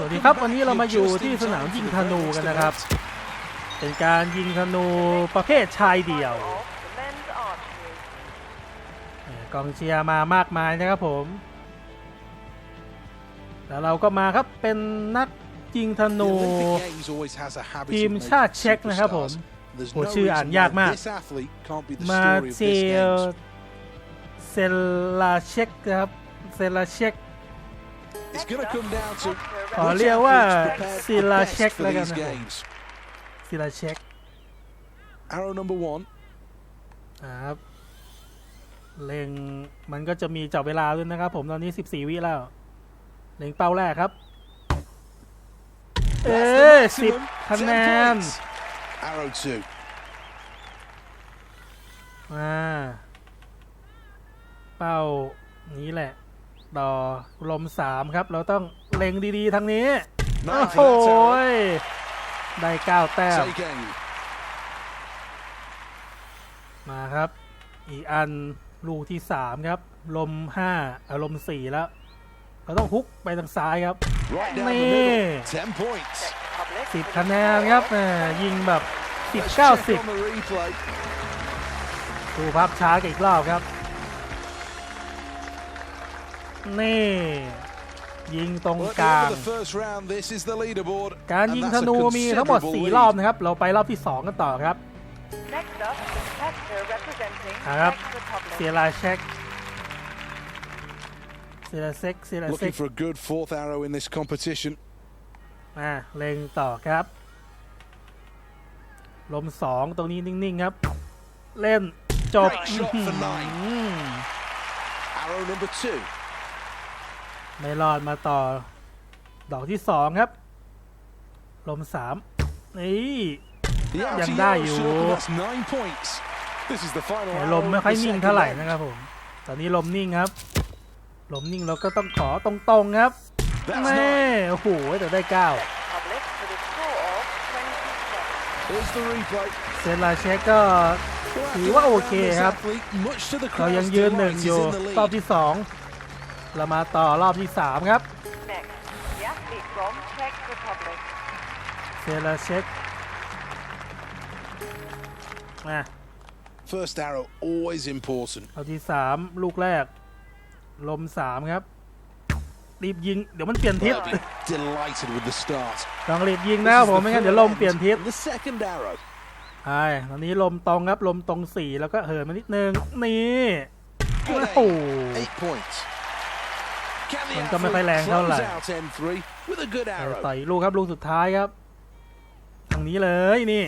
สวัสดีครับ วันนี้เรามาอยู่ที่สนามยิงธนูกันนะครับ เป็นการยิงธนูประเภทชายเดี่ยวกองเชียร์มามากมายนะครับผม แล้วเราก็มาครับเป็นนักยิงธนูทีมชาติเช็กนะครับผมโหชื่ออ่านยากมาก มาเซลเซลาเช็กนะครับเซลาเช็ก ขอเรียกว่าศิลาเช็คแล้วกันนะผมศิลาเช็ก Arrow number one. ครับเล็งมันก็จะมีจับเวลาด้วยนะครับ ผมตอนนี้ 14 วิแล้ว เล็งเป้าแรกครับ เอ้ยสิบ maximum, คะแน10น points. Arrow two. มาเป้านี้แหละ ต่อลมสามครับ เราต้องเล็งดีๆทางนี้ โอ้ Nine โห for that arrow. ยได้เก้าแต้ม Take aim. มาครับ อีกอันลูกที่สามครับ ลมห้าอารมณ์สี่แล้ว เราต้องฮุกไปทางซ้ายครับ Right down the Man. middle. Ten points. Public สิบ with คะ a แน score นครับ of แหมยิงแบบสิบ Let's เก้า check สิบ on the replay. ดูภาพช้ากันอีกรอบครับ นี่ ยิงตรง Well, at ก the ลา end ง of the first round, this is the leaderboard. การ and ยิง that's ธ a นูมีทั้งหมด considerable 4รอบ lead. นะครับ เราไปรอบที่ 2 กันต่อครับ Next up, the competitor representing Ah, yep. Czech Republic. เซลาเช็คเซลาเซ็กเซลาเซ็ก Looking for a good fourth arrow in this competition. อ่าเล็งต่อครับลมสองตรงนี้นิ่ง ๆ ครับ เล่นจบ Great shot for nine. อืม Arrow number two. ไม่รอดมาต่อ ดอกที่สองครับ ลมสามนี่ The outer ยัง yellow ได้อยู่ circle, that's nine points. This is the final แต่ arrow ลมไม่ of ค่อย the นิ่ง second เท่าไหร่ round. นะครับผม ตอนนี้ลมนิ่งครับ ลมนิ่งเราก็ต้องขอตรงๆครับ That's แม่ nine. โอ้โหแต่ได้เก้า Republic with a score of 27. Here's the replay. เซนลาเช็คก็ถือว่าโอเคครับ Much to the เรายัง crowd's ยืนหนึ่ง delight, อยู่ he's in the รอบ lead. ที่สอง เรามาต่อรอบที่สามครับ Next, the athlete from Czech Republic. เซนลาเช็คมา First arrow, always important. รอบที่สามลูกแรก ลมสามครับ รีบยิง เดี๋ยวมันเปลี่ยนทิศ They'll be delighted with the start. ต้องรีบยิงนะครับผมไม่งั้นเดี๋ยวลมเปลี่ยนทิศ And The second arrow. ใช่ตอนนี้ลมตรงครับ ลมตรงสี่แล้วก็เหินมานิดนึง นี่ Good โอ้โห aim. Eight points. Can the มันก็ไม่ค่อยแรง athlete เท่าไหร่ close out N3 with a good เออ arrow? ต่อยลูกครับลูกสุดท้ายครับทางนี้เลยนี่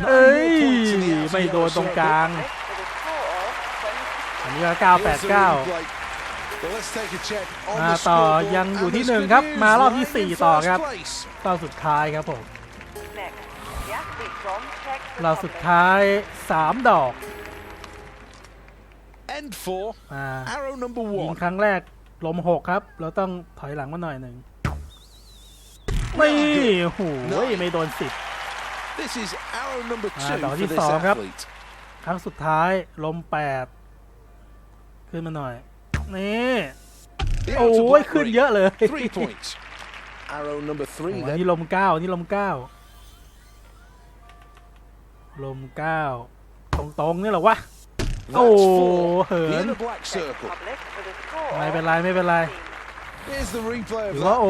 Nine เอ้ย more points in the outer ไม่โดน yellow ตรงก circle. ลาง With a score of อันนี้ก็ Here's the 989 replay. Well, let's take a check on มา the ต่อ scoreboard. ยังอยู่ And ที่ there's หนึ่ง good ครับ news. มารอบที่ Right สี่ in ต่อ first ครับ place. รอบสุดท้ายครับผม Next, the athlete from Czech รอบสุด Republic. ท้าย 3 ดอก End four. อ่า Arrow number ยิง one. ครั้งแรก ลมหกครับ เราต้องถอยหลังมาหน่อยหนึ่งนี่โอ้โหไม่โดนสิบ This is arrow number อ่า two ดอก for ที่ this สองครับ athlete. ครั้งสุดท้ายลมแปดขึ้นมาหน่อย นี่ The โอ้ outer ย black ขึ้น ring. เยอะเลย Three points. Arrow number โอ้ three อัน then. นี้ลมเก้าอันนี้ลมเก้าลมเก้าตรงๆนี่เหรอวะ That's Oh, four. The hurt. inner black Czech circle. Republic with a score ไม่ of เป็นไรไม่เป็นไร 15. Here's the replay ถื of อว่า that. โอ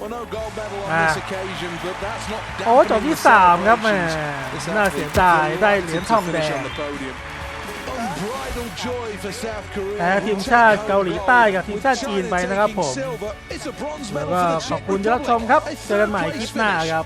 Well, no gold medal on Ah. this occasion, but that's not โอ้จบ dampening ที่ the สามครับแหม celebrations. This น่าเสีย athlete ดายได้เห delighted รียญ to ทองแด finish ง on the podium. Unbridled joy for South Korea. แพ้ทีม who ชาติ take เกาหลี home ใต้ gold, กับทีม with ชาติจีน China ไปนะครับ taking ผม silver. It's a bronze แล้ว medal ก็ for the ขอบ Czech คุณที่รับชมครับ Republic. A เจอกันใหม่ third คลิป place หน้า finish. ครับ